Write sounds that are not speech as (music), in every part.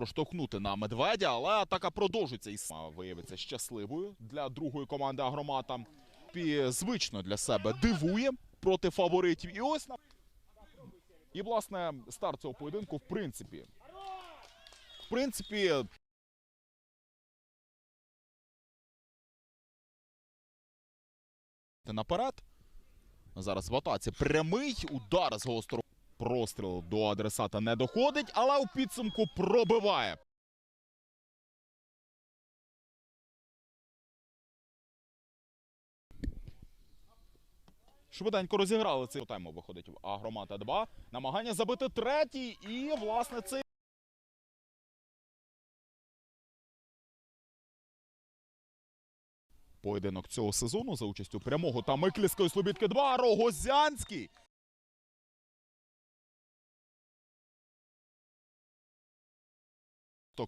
Проштовхнути на медведя, але атака продовжується і виявиться щасливою для другої команди Агромата. Пі звично для себе дивує проти фаворитів. І ось і власне старт цього поєдинку, в принципі, в принципі. Наперед. Зараз в атаці прямий удар з гострого простріл до адресата не доходить, але у підсумку пробиває. Швиденько розіграли цей тайму виходить в Агромата 2. Намагання забити третій і, власне, цей. Поєдинок цього сезону за участю прямого та Миклівської Слобідки 2. Рогозянський.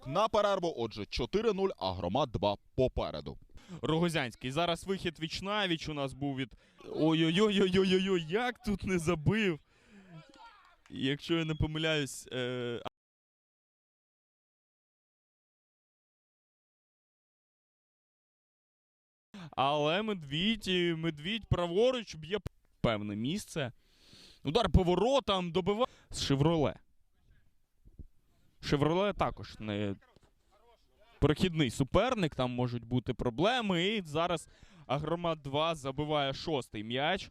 На перерву. Отже, 4-0, а громад 2 попереду. Рогозянський. Зараз вихід Вічнавіч у нас був від. Ой-ой-ой-ой-ой-ой, як тут не забив. Якщо я не помиляюсь. Е... Але медвідь, медвідь праворуч б'є певне місце. Удар поворотом добиває з Шевроле. Шевроле також не прохідний суперник, там можуть бути проблеми. І зараз Агромат 2 забиває шостий м'яч.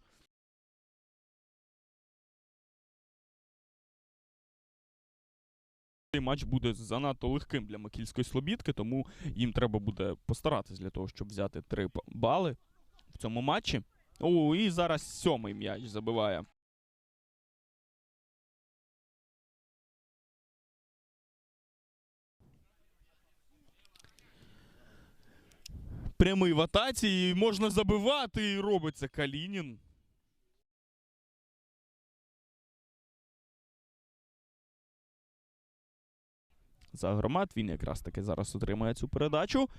Цей матч буде занадто легким для Макільської Слобідки, тому їм треба буде постаратись для того, щоб взяти три бали в цьому матчі. О, і зараз сьомий м'яч забиває. Прямий в атаці, і можна забивати, і робиться Калінін. За громад він якраз таки зараз отримає цю передачу.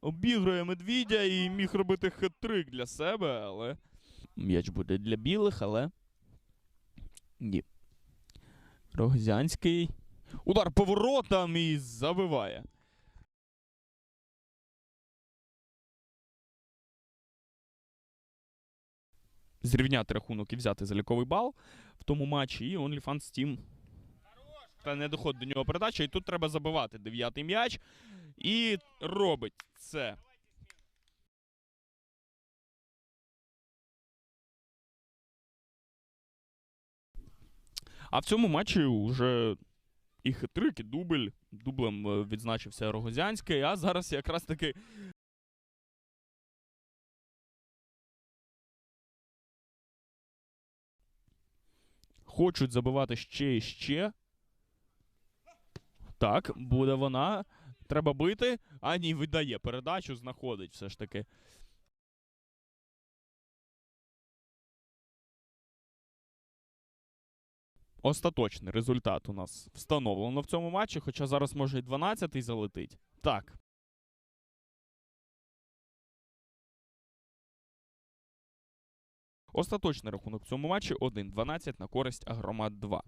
Обігрує медвідя і міг робити хет-трик для себе, але. М'яч буде для білих, але. Ні. Рогзянський. Удар поворотом і забиває. Зрівняти рахунок і взяти заліковий бал в тому матчі. І OnlyFans Team та не доходить до нього передача. І тут треба забивати дев'ятий м'яч. І робить це. А в цьому матчі вже і хитрик, і дубль. Дублем е, відзначився Рогозянський, а зараз якраз таки. Хочуть забивати ще і ще. Так, буде вона. Треба бити. А ні, видає передачу, знаходить все ж таки. Остаточний результат у нас встановлено в цьому матчі, хоча зараз може і 12-й залетить. Так. Остаточний рахунок в цьому матчі 1-12 на користь Агромат 2.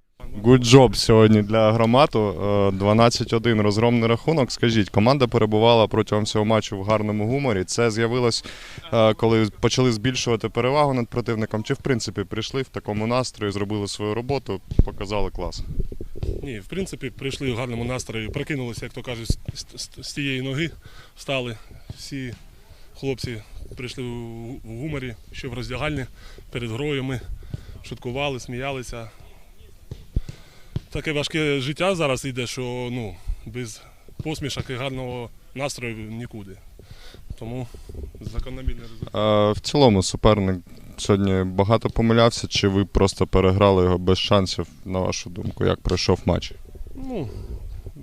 Good job сьогодні для громаду. Е, 12-1 розгромний рахунок. Скажіть, команда перебувала протягом всього матчу в гарному гуморі. Це з'явилось, е, коли почали збільшувати перевагу над противником. Чи в принципі прийшли в такому настрої, зробили свою роботу, показали клас? Ні, в принципі, прийшли в гарному настрої, прокинулися, як то кажуть, з тієї ноги, встали. Всі хлопці прийшли в, гуморі, ще в роздягальні перед грою. Ми шуткували, сміялися. Таке важке життя зараз йде, що ну, без посмішок і гарного настрою нікуди. Тому закономірний результат. Е, В цілому суперник сьогодні багато помилявся, чи ви просто переграли його без шансів, на вашу думку, як пройшов матч? Ну,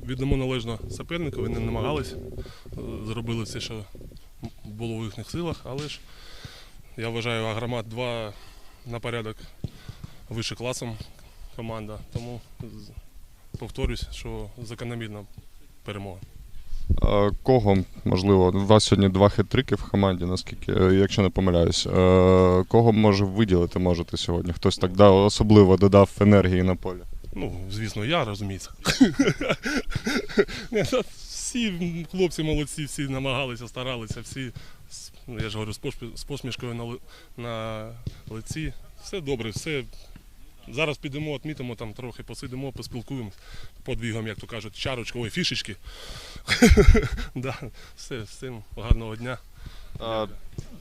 віддамо належно супернику, вони намагались, е, зробили все, що було в їхніх силах, але ж я вважаю, Агромат 2 на порядок вище класом команда, тому повторюсь, що закономірна перемога. Е, Кого, можливо, у вас сьогодні два хет-трики в команді, наскільки, е, якщо не помиляюсь. Е, Кого може виділити можете сьогодні? Хтось так да, особливо додав енергії на полі. Ну, звісно, я розуміється. (laughs) Всі хлопці молодці, всі намагалися, старалися, всі, ну, я ж говорю, з посмішкою на, на лиці. Все добре, все. Зараз підемо, відмітимо, там трохи посидимо, поспілкуємось, подвігом, як то кажуть, чарочку, ой, фішечки. (laughs) да, все, всім гарного дня.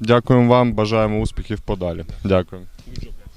Дякуємо вам, бажаємо успіхів подалі. Дякую.